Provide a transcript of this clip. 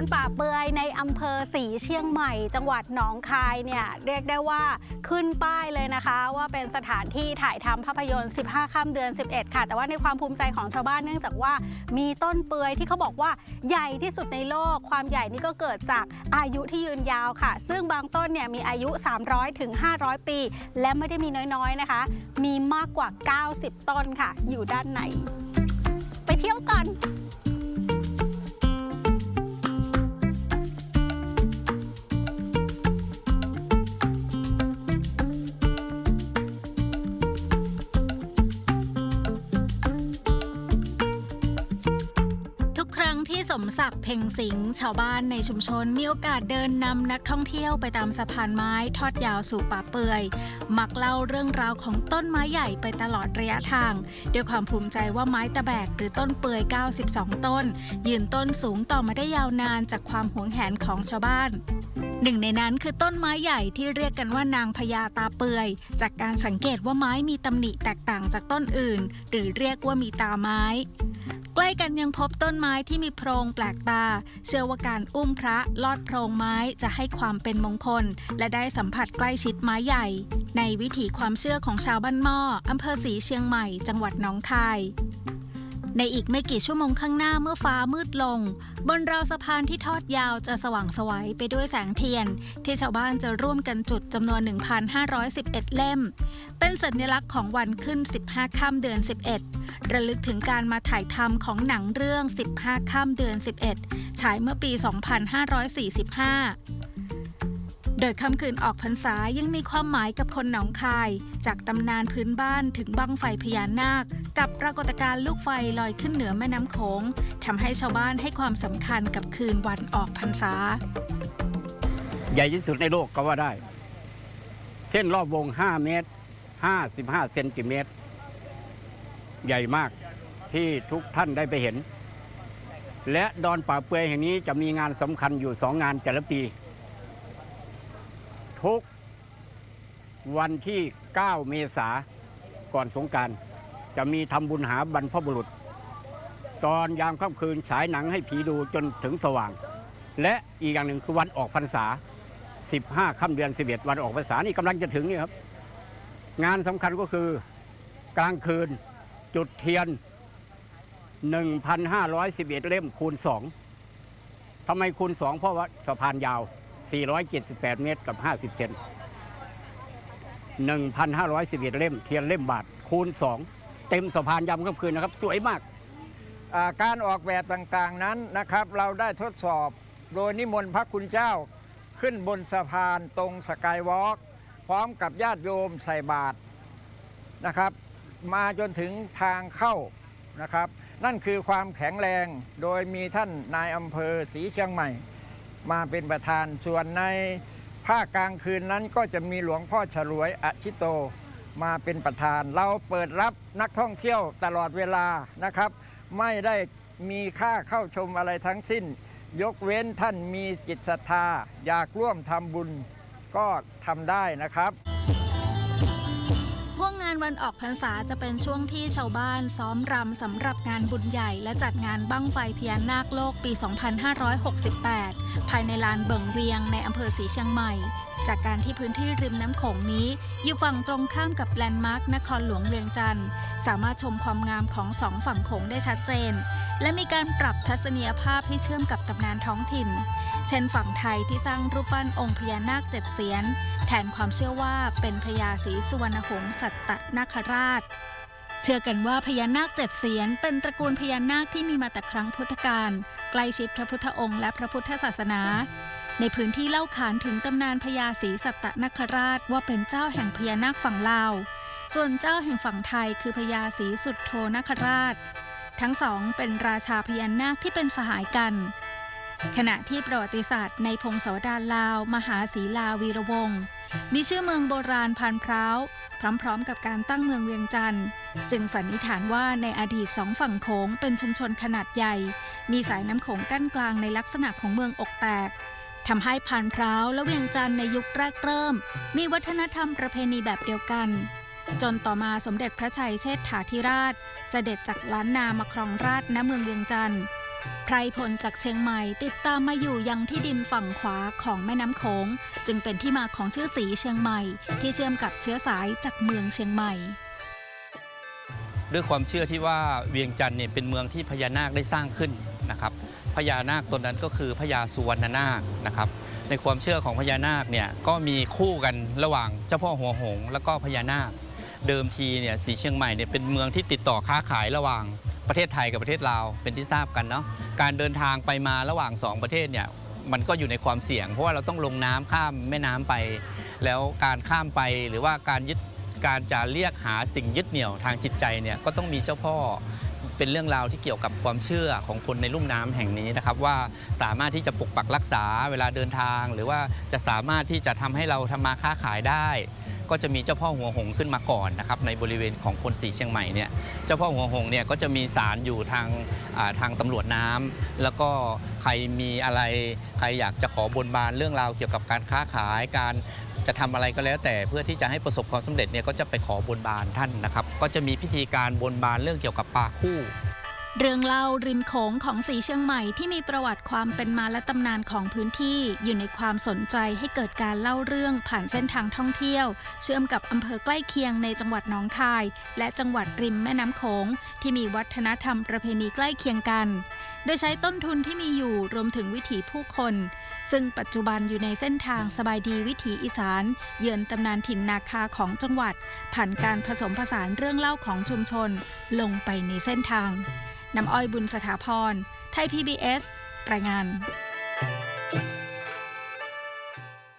นป่าเปือยในอำเภอสีเชียงใหม่ จังหวัดหนองคายเนี่ยเรียกได้ว่าขึ้นป้ายเลยนะคะ ว่าเป็นสถานที่ถ่ายทำภาพยนตร์ 15 ค่ำเดือน 11 ค่ะ แต่ว่าในความภูมิใจของชาวบ้านเนื่องจากว่ามีต้นเปือยที่เขาบอกว่าใหญ่ที่สุดในโลก ความใหญ่นี่ก็เกิดจากอายุที่ยืนยาวค่ะ ซึ่งบางต้นเนี่ยมีอายุ 300ถึง500 ปี และไม่ได้มีน้อยๆนะคะ มีมากกว่า 90 ต้นค่ะ อยู่ด้านใน ไปเที่ยวกัน สมศักดิ์เพ่งสิงห์ชาวบ้านในชุมชนมีโอกาสเดินนำนักท่องเที่ยวไปตามสะพานไม้ทอดยาวสู่ป่าเปื่อย มักเล่าเรื่องราวของต้นไม้ใหญ่ไปตลอดระยะทาง ด้วยความภูมิใจว่าไม้ตะแบกหรือต้นเปื่อย 92 ต้น ยืนต้นสูงต่อมาได้ยาวนานจากความหวงแหนของชาวบ้านหนึ่งในนั้นคือต้นไม้ใหญ่ที่เรียกกันว่านางพญาตาเปื่อย จากการสังเกตว่าไม้มีตำหนิแตกต่างจากต้นอื่น หรือเรียกว่ามีตาไม้ ล้กันยังพบต้นไม้ที่มีโพรงแปลกตา เชื่อว่าการอุ้มพระลอดโพรงไม้จะให้ความเป็นมงคล และได้สัมผัสใกล้ชิดไม้ใหญ่ ในวิถีความเชื่อของชาวบ้านหม้ออำเภอศรีเชียงใหม่ จังหวัดหนองคาย ในอีกไม่กี่ชั่วโมงข้างหน้าเมื่อฟ้ามืดลง บนราวสะพานที่ทอดยาวจะสว่างไสวัยไปด้วยแสงเทียน ที่ชาวบ้านจะร่วมกันจุดจำนวน 1,511 เล่ม เป็นสัญลักษณ์ของวันขึ้น 15ค่ำเดือน 11 ระลึกถึงการมาถ่ายทำของหนังเรื่อง 15ค่ำเดือน 11 ฉายเมื่อปี 2545 โดยค่ำคืนออกพรรษายังมีความหมายกับคนหนองคาย จากตำนานพื้นบ้านถึงบังไฟพญานาค กับปรากฏการณ์ลูกไฟลอยขึ้นเหนือแม่น้ำโขงทำให้ชาวบ้านให้ความสำคัญกับคืนวันออกพรรษา ใหญ่ที่สุดในโลกก็ว่าได้ เส้นรอบวง 5 เมตร 55 เซนติเมตร ใหญ่มากที่ทุกท่านได้ไปเห็น และดอนป่าเปื่อยแห่งนี้จะมีงานสำคัญอยู่สองงานแต่ละปี ทุกวันที่ 9 เมษาก่อนสงการ จะมีทำบุญหาบรรพบุรุษ ตอนยามค่ำคืนฉายหนังให้ผีดูจนถึงสว่าง และอีกอย่างหนึ่งคือวันออกพรรษา 15ค่ำเดือน 11 วันออกพรรษานี่กำลังจะถึงนี่ครับ งานสำคัญก็คือกลางคืนจุดเทียน 1,511 เล่มคูณ 2ทำไมคูณ 2 เพราะว่าสะพานยาว 478 เมตรกับ 50 เซน1,511 เล่ม เทียนเล่มบาทคูณ 2 เต็มสะพานยามค่ำคืนนะครับ สวยมาก อ่าการออกแบบต่างๆนั้นนะครับ เราได้ทดสอบโดยนิมนต์พระคุณเจ้าขึ้นบนสะพานตรงสกายวอล์กพร้อมกับญาติโยมใส่บาตรนะครับ มาจนถึงทางเข้านะครับ นั่นคือความแข็งแรงโดยมีท่านนายอำเภอศรีเชียงใหม่ มาเป็นประธาน ส่วนในภาคกลางคืนนั้นก็จะมีหลวงพ่อฉลวยอชิโตมาเป็นประธาน เราเปิดรับนักท่องเที่ยวตลอดเวลานะครับ ไม่ได้มีค่าเข้าชมอะไรทั้งสิ้น ยกเว้นท่านมีจิตศรัทธา อยากร่วมทำบุญก็ทำได้นะครับ วันออกพรรษาจะเป็นช่วงที่ชาวบ้านซ้อมรำสำหรับงานบุญใหญ่และจัดงานบั้งไฟพญานาคโลกปี 2568 ภายในลานเบิ่งเวียงในอำเภอสีเชียงใหม่ จากการที่พื้นที่ริมน้ำโขงนี้ อยู่ฝั่งตรงข้ามกับแลนด์มาร์คนครหลวงเวียงจันทร์สามารถชมความงามของสองฝั่งโขงได้ชัดเจน และมีการปรับทัศนียภาพให้เชื่อมกับตำนานท้องถิ่น เช่นฝั่งไทยที่สร้างรูปปั้นองค์พญานาคเจ็ดเสียน แทนความเชื่อว่าเป็นพญาศรีสุวรรณหงส์สัตตนาคราชเชื่อกันว่าพญานาคเจ็ดเสียนเป็นตระกูลพญานาคที่มีมาแต่ครั้งพุทธกาลใกล้ชิดพระพุทธองค์และพระพุทธศาสนา ในพื้นที่เล่าขานถึงตำนานพญาศรีสัตตนคราชว่าเป็นเจ้าแห่งพญานาคฝั่งลาว ส่วนเจ้าแห่งฝั่งไทยคือพญาศรีสุดโทนคราช ทั้งสองเป็นราชาพญานาคที่เป็นสหายกัน ขณะที่ประวัติศาสตร์ในพงศาวดารลาว มหาศรีลาวีระวงศ์มีชื่อเมืองโบราณพันพร้าวพร้อมๆ กับการตั้งเมืองเวียงจันทร์จึงสันนิษฐานว่าในอดีตสองฝั่งโขงเป็นชุมชนขนาดใหญ่ มีสายน้ำโขงกั้นกลางในลักษณะของเมืองอกแตก ทำให้พานพร้าวและเวียงจันทร์ในยุคแรกเริ่ม มีวัฒนธรรมประเพณีแบบเดียวกัน จนต่อมาสมเด็จพระชัยเชษฐาธิราช เสด็จจากล้านนามาครองราชณเมืองเวียงจันทร์ไพรพลจากเชียงใหม่ติดตามมาอยู่ยังที่ดินฝั่งขวาของแม่น้ำโขง จึงเป็นที่มาของชื่อสีเชียงใหม่ ที่เชื่อมกับเชื้อสายจากเมืองเชียงใหม่ ด้วยความเชื่อที่ว่าเวียงจันทร์เนี่ยเป็นเมืองที่พญานาคได้สร้างขึ้นนะครับ ญานาคตนนั้นก็คือพญาสุวรรณนาคนะครับ ในความเชื่อของพญานาคเนี่ยก็มีคู่กันระหว่างเจ้าพ่อหัวหงแล้วก็พญานาค เดิมทีเนี่ยสีเชียงใหม่เนี่ยเป็นเมืองที่ติดต่อค้าขายระหว่างประเทศไทยกับประเทศลาวเป็นที่ทราบกันเนาะการเดินทางไปมาระหว่างสองประเทศเนี่ยมันก็อยู่ในความเสี่ยง เพราะว่าเราต้องลงน้ำข้ามแม่น้ำไป แล้วการข้ามไปหรือว่าการยึดการจะเรียกหาสิ่งยึดเหนี่ยวทางจิตใจเนี่ยก็ต้องมีเจ้าพ่อ เป็นเรื่องราวที่เกี่ยวกับความเชื่อของคนในลุ่มน้ำแห่งนี้นะครับ ว่าสามารถที่จะปกปักรักษาเวลาเดินทาง หรือว่าจะสามารถที่จะทำให้เราทำมาค้าขายได้ ก็จะมีเจ้าพ่อหัวหงส์ขึ้นมาก่อนนะครับในบริเวณของคนสีเชียงใหม่เนี่ยเจ้าพ่อหัวหงเนี่ยก็จะมีศาลอยู่ทางทางตำรวจน้ำแล้วก็ใครมีอะไรใครอยากจะขอบนบานเรื่องราวเกี่ยวกับการค้าขายการ จะทำอะไรก็แล้ว แต่เพื่อที่จะให้ประสบความสำเร็จเนี่ยก็จะไปขอบนบานท่านนะครับ ก็จะมีพิธีการบนบานเรื่องเกี่ยวกับปลาคู่ เรื่องเล่าริมโขงของสีเชียงใหม่ที่มีประวัติความเป็นมาและตำนานของพื้นที่ อยู่ในความสนใจให้เกิดการเล่าเรื่องผ่านเส้นทางท่องเที่ยว เชื่อมกับอำเภอใกล้เคียงในจังหวัดหนองคาย และจังหวัดริมแม่น้ำโขงที่มีวัฒนธรรมประเพณีใกล้เคียงกันโดยใช้ต้นทุนที่มีอยู่รวมถึงวิถีผู้คน ซึ่งปัจจุบันอยู่ในเส้นทางสบายดีวิถีอีสาน เยือนตำนานถิ่นนาคาของจังหวัด ผ่านการผสมผสานเรื่องเล่าของชุมชน ลงไปในเส้นทางนำอ้อยบุญสถาพร ไทย PBS รายงาน